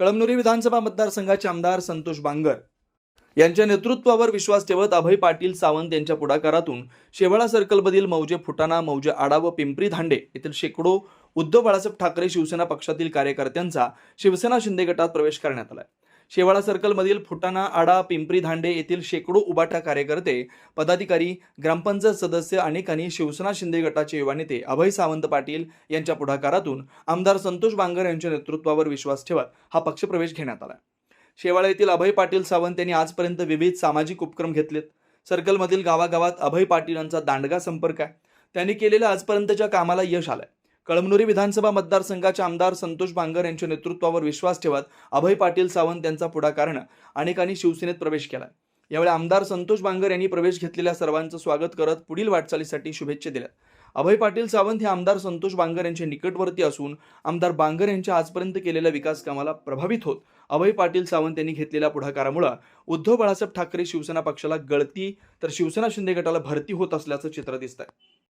कळमनुरी विधानसभा मतदारसंघाचे आमदार संतोष बांगर यांच्या नेतृत्वावर विश्वास ठेवत अभय पाटील सावंत यांच्या पुढाकारातून शेवाळा सर्कलमधील मौजे फुटाणा मौजे आडा व पिंपरी धांडे येथील शेकडो उद्धव बाळासाहेब ठाकरे शिवसेना पक्षातील कार्यकर्त्यांचा शिवसेना शिंदे गटात प्रवेश करण्यात आला शेवाळा सर्कलमधील फुटाणा आडा पिंपरी धांडे येथील शेकडो उबाटा कार्यकर्ते पदाधिकारी ग्रामपंचायत सदस्य अनेकांनी शिवसेना शिंदे गटाचे युवा नेते अभय सावंत पाटील यांच्या पुढाकारातून आमदार संतोष बांगर यांच्या नेतृत्वावर विश्वास ठेवत हा पक्षप्रवेश घेण्यात आला. शेवाळा येथील अभय पाटील सावंत यांनी आजपर्यंत विविध सामाजिक उपक्रम घेतलेत. सर्कलमधील गावागावात अभय पाटील यांचा दांडगा संपर्क आहे. त्यांनी केलेल्या आजपर्यंतच्या कामाला यश आलंय. कळमनुरी विधानसभा मतदारसंघाचे आमदार संतोष बांगर यांच्या नेतृत्वावर विश्वास ठेवत अभय पाटील सावंत यांचा पुढाकारानं अनेकांनी शिवसेनेत प्रवेश केला यावेळी आमदार संतोष बांगर यांनी प्रवेश घेतलेल्या सर्वांचं स्वागत करत पुढील वाटचालीसाठी शुभेच्छा दिल्या अभय पाटील सावंत हे आमदार संतोष बांगर यांचे निकटवर्ती असून आमदार बांगर यांच्या आजपर्यंत केलेल्या विकास कामाला प्रभावित होत अभय पाटील सावंत यांनी घेतलेल्या पुढाकारामुळे उद्धव बाळासाहेब ठाकरे शिवसेना पक्षाला गळती तर शिवसेना शिंदे गटाला भरती होत असल्याचं चित्र दिसत आहे